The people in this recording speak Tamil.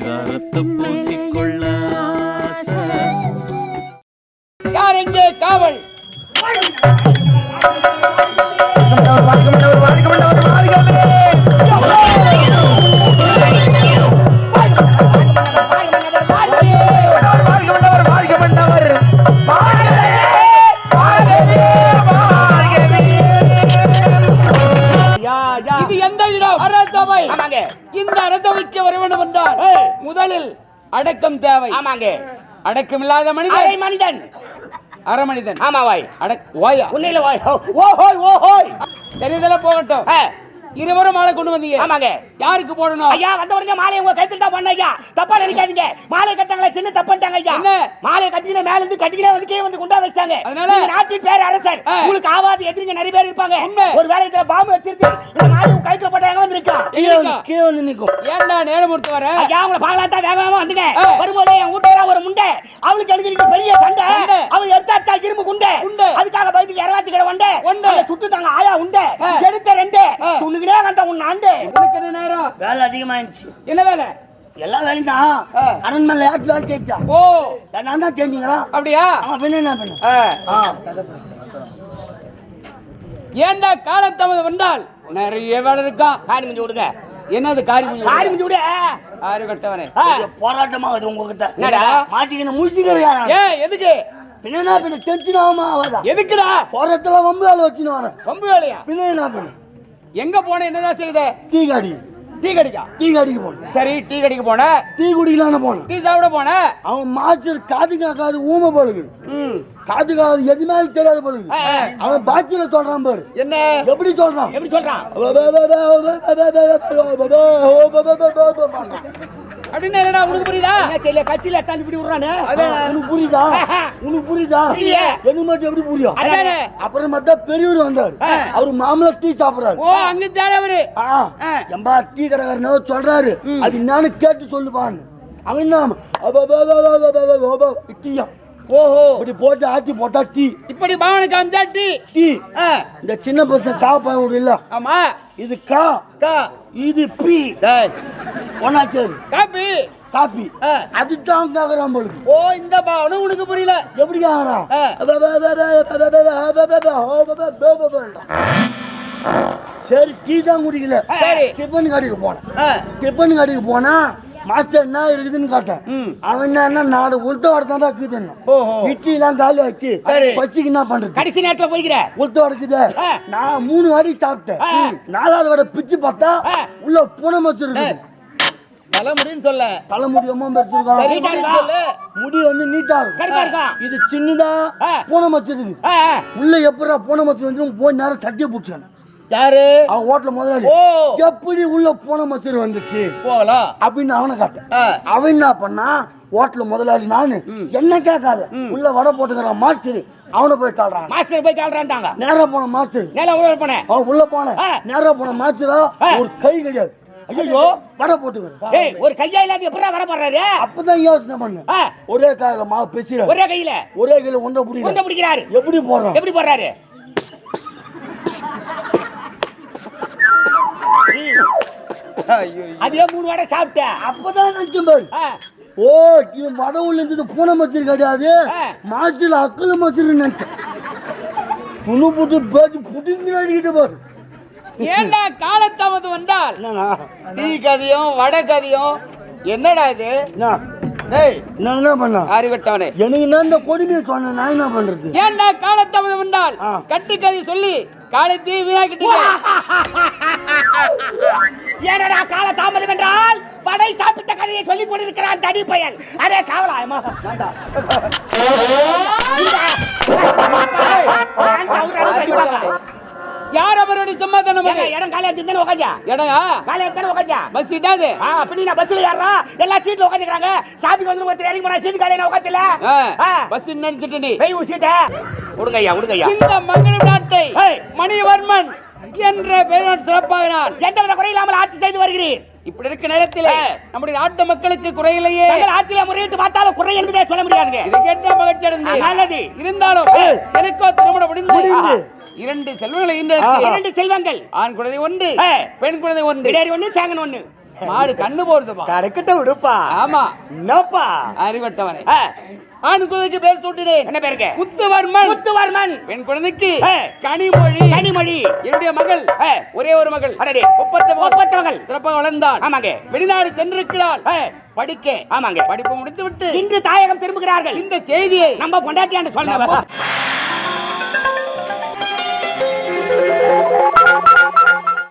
பரிதாரத்தை பூசிக்கொள்ள ஆசை. யார் எங்கே காவல் இந்த அரசபைக்கு வர வேண்டும் என்றால் முதலில் அடக்கம் தேவை. ஆமாங்க. அடக்கம் இல்லாத மனிதன் மனிதன். அரை மனிதன். ஆமா வாய். அடக் ஓயா உன்னையில வாய். ஓஹோய் ஓஹோய் தெரியுதல போகட்டும். இருவரும் மாலை கொண்டு வந்தீங்க ஆமாங்க யாருக்கு போடணும் ஐயா வந்த உடனே மாலையை உங்க கைத்தில் தான் பண்ண ஐயா தப்பா நினைக்காதீங்க மாலை கட்டாங்களே சின்ன தப்பாட்டாங்க ஐயா என்ன? மாலை கட்டின மேல இருந்து கட்டிக்கினே வந்து கீழே வந்து குண்டா வச்சாங்க அதனால? நாட்டின் பேர் அரசர். உங்களுக்கு ஆவாது எதிரிங்க நிறைய பேர் இருப்பாங்க. ஒரு வேலையத்துல பாம்பு வச்சிருக்கு இந்த மாலை உங்க கைத்துல போட்டாங்க வந்து நிக்கும் கீழே வந்து- நிக்கும் ஏன்டா நேரம் பொறுத்து வர ஐயா உங்களை பார்க்கலாம் தான் வேகமா வந்துங்க. வரும்போது என் வீட்டுல ஒரு முண்டை அவளுக்கு எழுதிருக்கு பெரிய சண்டை. அவள் எடுத்தாச்சா இரும்பு குண்டை. அதுக்காக பயத்துக்கு இரவாத்தி கடை உண்டை உண்டை. அதை சுட்டு தாங்க ஆயா உண்டை. எடுத்த ரெண்டு ஆ. வந்த உன் ஆண்டு. உனக்கு என்ன நேரம்? வேலை அதிகமாயிருச்சு என்ன வேலை? எல்லா வேலையும் தான். அரண்மனை யாருக்கு வேலை செஞ்சா ஓ. நான் தான் செஞ்சுங்கிறான் அப்படியா? அவன் பின்ன என்ன பண்ண? ஆ. ஏன்டா காலத்தாமதம் வந்தால்? நிறைய வேலை இருக்கான் காரி முடிஞ்சு விடுங்க. என்னது காரி முடிஞ்சு காரி முடிஞ்சு விடு. ஆறு கட்டவனே. போராட்டமா அது உங்ககிட்ட. என்னடா? மாட்டிக்கின முடிச்சுக்கிறியா ஏ எதுக்கு? பின்ன என்ன பின்ன டென்ஷன் ஆகுமா? ஆகாதா எதுக்குடா? போராட்டத்துல வம்பு வேலை வச்சுன்னு வரேன். பம்பு வேலையா? பின்ன என்ன பண்ண? எங்க போன என்னதான் செய்த டீ காடி டீ கடிக்கா டீ காடிக்கு போனேன் சரி டீ கடிக்க போன டீ குடிக்கலான்னு போனேன் டீ சாப்பிட போன அவன் மாஸ்டர் காது கேட்காது ஊமை ம் காது காது எதுவுமே தெரியாத ஆ. அவன் பாட்சியில சொல்றான் பாரு என்ன எப்படி சொல்றான் எப்படி சொல்றான் அப்படின்னு என்னடா உனக்கு புரியுதா? தெரியல கட்சியில எத்தாந்து இப்படி விடுறானே? உனக்கு புரியுதா? உனக்கு புரியுதா? எனக்கு எப்படி புரியும் அப்புறம் பார்த்தா பெரியவர் வந்தார். அவர் மாமலா டீ சாப்பிடுறாரு. ஓ அங்க தானே அவரு எம்பா டீ கடைக்காரனோ சொல்றாரு. அது என்னன்னு கேட்டு சொல்லுப்பான்னு. அவன் என்ன டீயா ஓஹோ. இப்படி போட்டு ஆட்டி போட்டா டீ. இப்படி பாவனை காமிச்சா டீ? டீ. இந்த சின்ன பசங்க கா பாவம் இல்ல ஆமா. இது கா. இது பி. டேய். ஒன்னா சேரு காப்பி காப்பி அதுதான் கேக்குறான் பொழுது ஓ இந்த பாவனை உனக்கு புரியல எப்படி கேக்குறான் சரி டீ தான் குடிக்கல டிஃபன் கடைக்கு போனேன் டிஃபன் கடைக்கு போனா மாஸ்டர் என்ன இருக்குதுன்னு கேட்டேன் அவன் என்ன நாலு உளுத்த வடத்தான் தான் இருக்குதுன்னு இட்லி எல்லாம் காலி ஆச்சு பச்சிக்கு என்ன பண்றது கடைசி நேரத்துல போய்க்கிற உளுத்த வடக்குது நான் மூணு வாடி சாப்பிட்டேன் நாலாவது வடை பிச்சு பார்த்தா உள்ள பூனை மசூர் தலை முடின்னு சொல்ல. தலை முடி அம்மா சரி, வச்சிருக்கான் முடின்னு சொல்லு. முடி வந்து நீட்டா இருக்கும். இது சின்னதா. பூனை மச்சு இருக்கு ஆ, ஆ. உள்ள எப்படா பூனை மச்சு வந்து போய் நேரம் சட்டியை பிடிச்சான யாரு? அவன் ஹோட்டல் முதலாளி. எப்படி உள்ள பூனை வந்துச்சு? போகலாம் அப்படின்னு அவனை காட்டேன். அவன் என்ன பண்ணா ஹோட்டல் முதலாளி நானு என்ன கேட்காத? உள்ள வடை போட்டுக்கிறான் மாஸ்டர் அவனை போய் காடுறான் மாஸ்டர் போய் கால்றான்ட்டாங்க நேரா போன மாஸ்டர். நேரா உள்ள போனேன். அவன் உள்ள போன ஆ. நேரா போன மாஸ்டரா. ஒரு கை கிடையாது. ஐயோ. வடை போட்டுக்கிறேன் ஏய் ஒரு கையா இல்லாத எப்படா வர போறாரு அப்பதான் யோசனை பண்ணு. ஒரே கையில மா பேசுற ஒரே கையில? ஒரே கையில ஒன்றை கொண்ட பிடிக்கிற பிடிக்கிறாரு. எப்படி போடுறான்? எப்படி போடுறாரு? அதே மூணு வடை சாப்பிட்டேன் அப்பதான் நினைச்சேன் பாரு. ஓ வடை உள்ள இருந்தது பூனை மச்சர் கிடையாது. மாஸ்டர்ல அக்கல் மச்சர் நினைச்சேன். துணு புட்டு பேச்சு புட்டிங்க அடிக்கிட்டு பாரு. ஏன்டா காலத்தாமதம் வந்தால் டீ கதையும் வடை கதையும் என்னடா இது நான் என்ன பண்ண அறிவட்டவனே எனக்கு என்ன இந்த கொடுமையை சொன்னேன் நான் என்ன பண்றது ஏன்டா காலத்தாமதம் வந்தால் ஆ. கட்டு கதை சொல்லி காலத்தையும் வீணாக்கிட்டு ஏனடா கால தாமதம் என்றால் வடை சாப்பிட்ட கதையை சொல்லிக் கொண்டிருக்கிறான் தடி பயல் அரே காவலா அம்மா வேண்டாம். யார் அவருடைய சமாதானம் ஏங்க, இடம் காலியா இருந்தானே உட்காந்தா இடங்கா காலியா இருந்தானே உட்காந்தா பஸ் இட்டாது. ஆ அப்படி நான் பஸ்ல ஏறா எல்லா சீட்ல உட்காந்துக்கிறாங்க சாப்பிட்டு வந்து ஒருத்தர் இறங்கி போனா சீட்டு காலியா? உட்காந்துல பஸ் நினைச்சிட்டு நீ. வெய் சீட்டை விடுங்க ஐயா விடுங்க ஐயா இந்த மங்கலம் நாட்டை. மணிவர்மன் என்ற பெயரோடு சிறப்பாகிறான் எந்த வித குறையில்லாமல் ஆட்சி செய்து வருகிறீர். இப்படி இருக்க நேரத்தில். நம்முடைய நாட்டு மக்களுக்கு குறையிலேயே ஆட்சியில முறையிட்டு பார்த்தாலும் குறை என்பதே சொல்ல முடியாதுங்க. இது கேட்ட மகிழ்ச்சி நல்லது. இருந்தாலும். எனக்கோ திருமணம் முடிந்து. இரண்டு செல்வங்களை இரண்டு செல்வங்கள். ஆண் குழந்தை ஒன்று. பெண் குழந்தை ஒன்று. பிடாரி ஒண்ணு சேங்கன் ஒண்ணு. மாடு கண்ணு போறதுப்பா கரெக்டா விடுப்பா ஆமா. என்னப்பா அறிவட்டவனை. ஆண் குழந்தைக்கு பேர் சூட்டினேன் என்ன பேருக்கு முத்துவர்மன் முத்துவர்மன் பெண் குழந்தைக்கு. கனிமொழி கனிமொழி என்னுடைய மகள். ஒரே ஒரு மகள் அடடே. ஒப்பற்ற. ஒப்பற்ற மகள். சிறப்பாக வளர்ந்தாள் ஆமாங்க. வெளிநாடு சென்றிருக்கிறாள் படிக்க ஆமாங்க. படிப்பு முடித்து விட்டு இன்று தாயகம் திரும்புகிறார்கள் இந்த செய்தியை நம்ம பொண்டாட்டியாண்டு சொன்ன